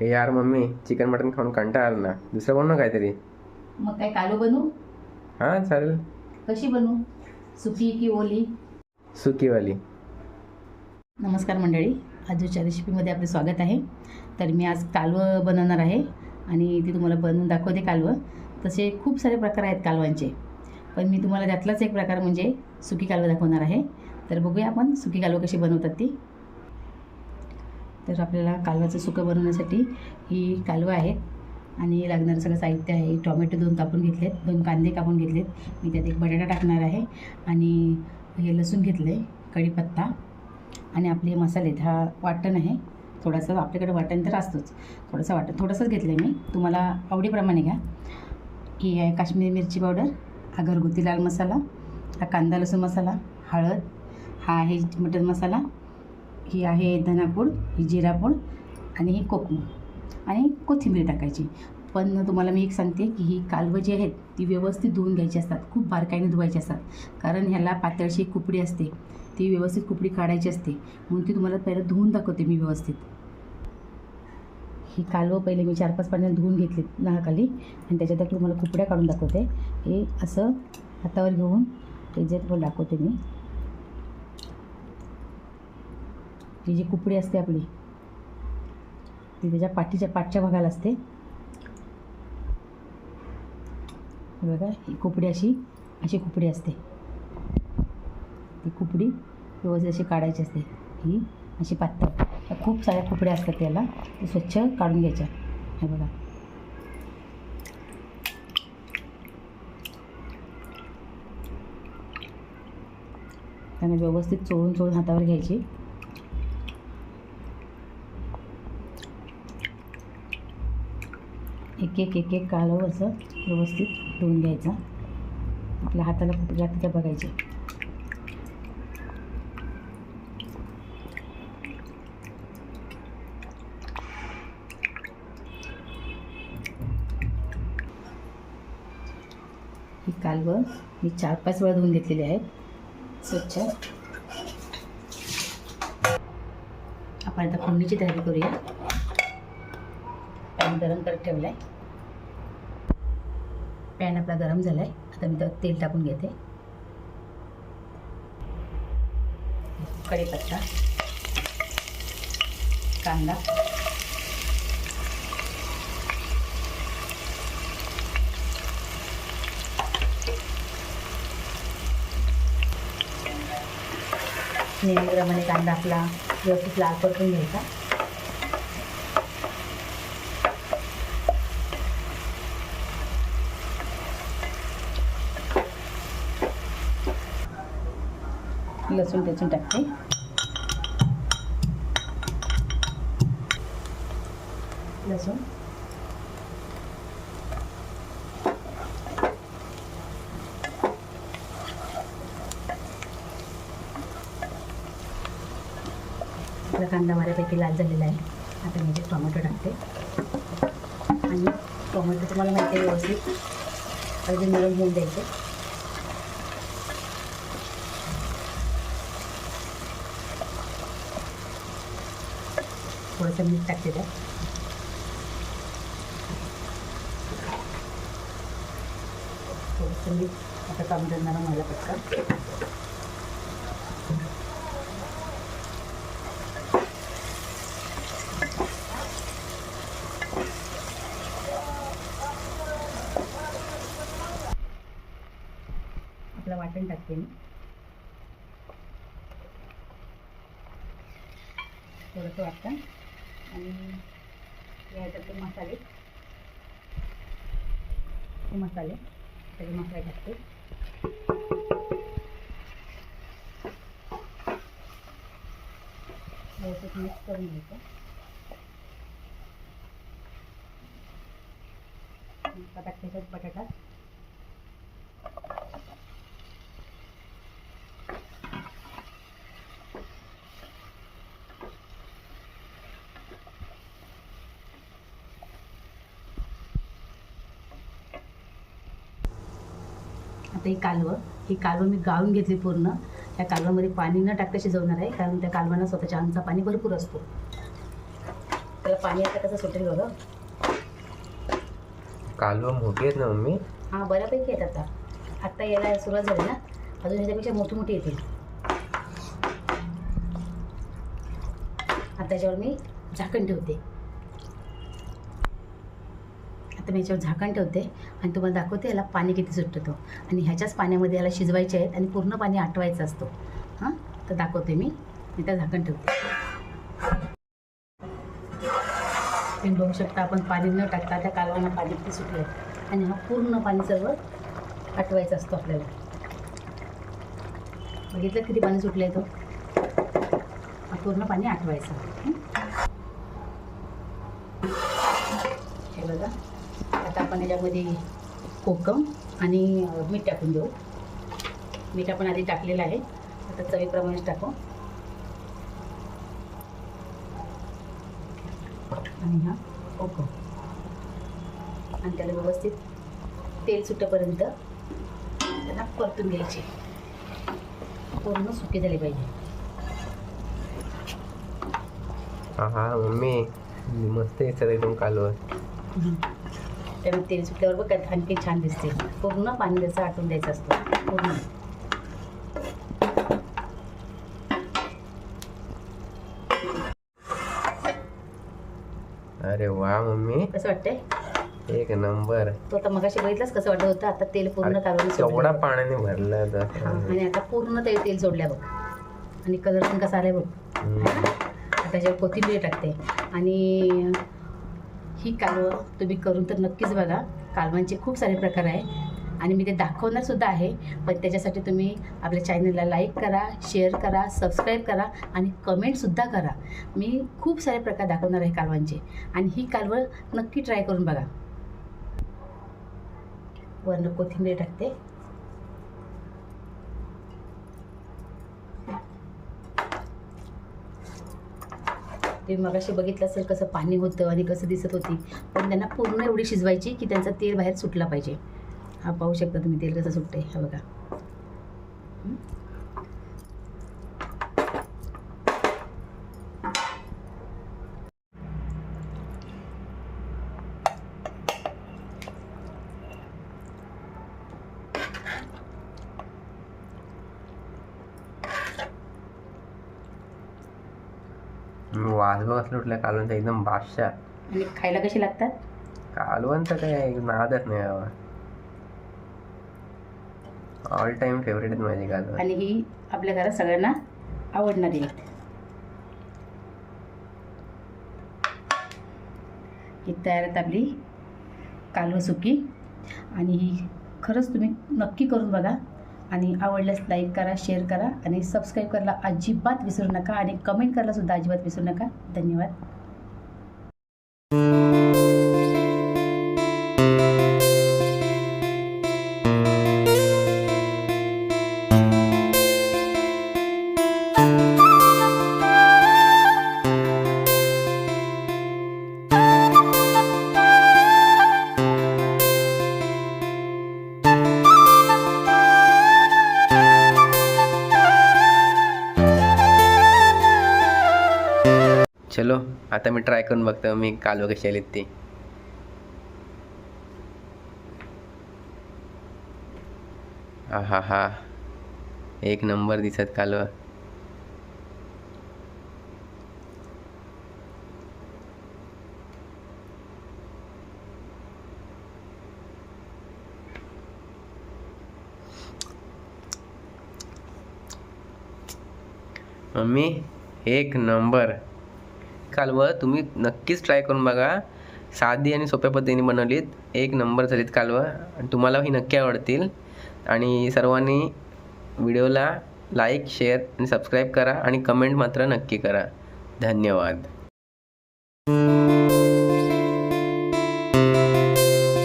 ए यार mummy chicken mutton खाऊन कंटाळा आला ना. दुसरं बनव ना काहीतरी? मग काय कालू बनवू? हां चालेल. कशी बनवू? सुकी की ओली? सुकीवाली नमस्कार मंडळी. आजच्या रेसिपीमध्ये आपले स्वागत आहे. तर मी आज कालवं बनवणार आहे आणि ती तुम्हाला बनवून दाखवते कालवं. तसे खूप सारे प्रकार आहेत कालवांचे. पण मी तुम्हाला त्यातलाच एक प्रकार म्हणजे सुकी कालवं दाखवणार आहे. तर बघूया आपण सुकी कालवं कशी बनवतात ती. तर आपल्याला कालवाचं सुकं बनवण्यासाठी ही कालवं आहेत. आणि लागणारं सगळं साहित्य आहे. टोमॅटो दोन कापून घेतलेत. दोन कांदे कापून घेतलेत. मी त्यात एक बटाटा टाकणार आहे. आणि हे लसूण घेतलं आहे कढीपत्ता. आणि आपले मसाले आहेत. हा वाटण आहे. थोडासा आपल्याकडे वाटण तर असतोच. थोडंसं वाटण. थोडंसंच घेतलं आहे मी. तुम्हाला आवडीप्रमाणे घ्या. ही आहे काश्मीरी मिरची पावडर. हा घरगुती लाल मसाला. हा कांदा लसूण मसाला. हळद. हा आहे मटन मसाला. ही आहे धनापूड ही जिरापूड आणि ही कोकम आणि कोथिंबीर टाकायची. पण तुम्हाला मी एक सांगते की ही कालवं जी आहेत ती व्यवस्थित धुवून घ्यायची असतात. खूप बारकाईने धुवायची असतात. कारण ह्याला पातळशी एक कुपडी असते. ती व्यवस्थित कुपडी काढायची असते. म्हणून ती तुम्हाला पहिलं धुवून दाखवते मी व्यवस्थित. ही कालवं पहिले मी चार पाच पाण्यात धुवून घेतली नळाखाली आणि त्याच्यात तुम्हाला कुपड्या काढून दाखवते. हे असं हातावर घेऊन त्याच्यात पण दाखवते मी ही जी कुपडी असते आपली ती त्याच्या पाठीच्या पाठच्या भागाला असते. हे बघा ही कुपडी अशी अशी कुपडी असते. ती कुपडी व्यवस्थित अशी काढायची असते. ही अशी पातळ. खूप साऱ्या कुपड्या असतात त्याला ते स्वच्छ काढून घ्यायच्या. हे बघा. त्यांना व्यवस्थित चोळून चोळून हातावर घ्यायची. एक एक एक एक कालव असं व्यवस्थित धुवून घ्यायचा. आपल्या हाताला कुठे लागते बघायचे ही कालवं मी चार पाच वेळा धुवून घेतलेली आहेत. स्वच्छ. आपण आता फोडणीची तयारी करूया. पॅन गरम करत ठेवला आहे पॅन आपला गरम झाला आहे आता मी त्यात तेल टाकून घेते. कढीपत्ता. कांदा. नेहमीप्रमाणे कांदा आपला व्यवस्थित लाल परतून घ्यायचा. लसूण त्यातून टाकते. लसूण. आपला कांदा बऱ्यापैकी लाल झालेला आहे. आता मी याच्यात टोमॅटो टाकते. आणि टोमॅटो तुम्हाला माहिती आहे व्यवस्थित. अगदी नरम होऊन द्यायचे. थोडंसं मीठ टाकते त्यात थोडंसं मीठ आता कमी करणार मला पटकन आपलं वाटण टाकते मी थोडंसं वाटण आणि याच्यातले मसाले. ते मसाले सगळे मसाले घातले. व्यवस्थित मिक्स करून घ्यायचं. आता टाकते बटाटा. आता ही कालवं ही कालवं मी गाळून घेतली पूर्ण. त्या कालवामध्ये पाणी न टाकता शिजवणार आहे कारण त्या कालवांना स्वतःच्या अंगचा पाणी भरपूर असतो. त्याला पाणी आता कसं सुटेल बघा. कालवं मोठी आहेत ना मम्मी? हां बऱ्यापैकी आहेत आता. आत्ता यायला सुरुवात झाली ना. अजून ह्याच्यापेक्षा मोठी मोठी येतील. आता याच्यावर मी झाकण ठेवते. आता मी याच्यावर झाकण ठेवते आणि तुम्हाला दाखवते याला पाणी किती सुटतं. तो आणि ह्याच्याच पाण्यामध्ये याला शिजवायचे आहेत आणि पूर्ण पाणी आटवायचं असतो. हां? तर दाखवते मी. मी त्या झाकण ठेवते. तुम्ही बघू शकता आपण पाणी न टाकता त्या कालवांना पाणी किती सुटलं आणि हा पूर्ण पाणी सर्व आटवायचा असतो आपल्याला. बघितलं किती पाणी सुटलं आहे तो? हा पूर्ण पाणी आटवायचं. हे बघा. आपण याच्यामध्ये कोकम आणि मीठ टाकून देऊ. मीठ आपण आधी टाकलेलं आहे. आता चवीप्रमाणे टाकू. आणि हा कोकम. आणि त्याला व्यवस्थित तेल सुटेपर्यंत त्याला परतून घ्यायचे. पूर्ण सुके झाले पाहिजे. हा मम्मी. मस्त येतात एकदम कालवं त्यामुळे तेल सुटल्यावर बघ आणखी छान दिसते. पूर्ण पाणी त्याचं आटून द्यायचं असतं. पूर्ण. अरे वा मम्मी. कसं वाटतंय? एक नंबर. तो आता मगाशी बघितलंच कसं वाटत होतं? आता तेल पूर्ण काढून केवढा पाण्याने भरला आणि आता पूर्ण ते तेल सोडल्या बघ. आणि कलर पण कसा आलाय बघ. आता त्याच्यावर कोथिंबीर टाकते. आणि ही कालवं तुम्ही करून तर नक्कीच बघा. कालवांचे खूप सारे प्रकार आहे आणि मी ते दाखवणारसुद्धा आहे. पण त्याच्यासाठी तुम्ही आपल्या चॅनलला लाईक करा शेअर करा सबस्क्राईब करा आणि कमेंटसुद्धा करा. मी खूप सारे प्रकार दाखवणार आहे कालवांचे. आणि ही कालवं नक्की ट्राय करून बघा. वरनं कोथिंबीर टाकते. ते मगाशी बघितलं असेल कसं पाणी होतं आणि कसं दिसत होती पण त्यांना पूर्ण एवढी शिजवायची की त्यांचा तेल बाहेर सुटला पाहिजे. हा पाहू शकता तुम्ही तेल कसं सुटते हा बघा हं? वास बघ असलं कालवणचा एकदम बादशाह. आणि खायला कशी लागतात? कालवणचं काय नादच नाही बाबा. ऑल टाइम फेवरेट आहेत माझी कालवण आणि ही आपल्या घरात सगळ्यांना आवडणारी ही तयार आहेत आपली कालवं सुकी. आणि ही खरंच तुम्ही नक्की करून बघा. आणि आवडल्यास लाईक करा शेअर करा आणि सबस्क्राईब करायला अजिबात विसरू नका आणि कमेंट करायला सुद्धा अजिबात विसरू नका. धन्यवाद. चलो आता मी ट्राय करून बघतो मी कालवं कशी आलीत ती. हा हा हा एक नंबर दिसत कालवं मम्मी एक नंबर. कालवं तुम्ही नक्कीच ट्राय करून बघा. साधी आणि सोप्या पद्धतीने बनवलीत. एक नंबर झालीत कालवं. आणि तुम्हाला ही नक्की आवडतील. आणि सर्वांनी व्हिडिओला लाईक शेअर आणि सबस्क्राईब करा. आणि कमेंट मात्र नक्की करा. धन्यवाद.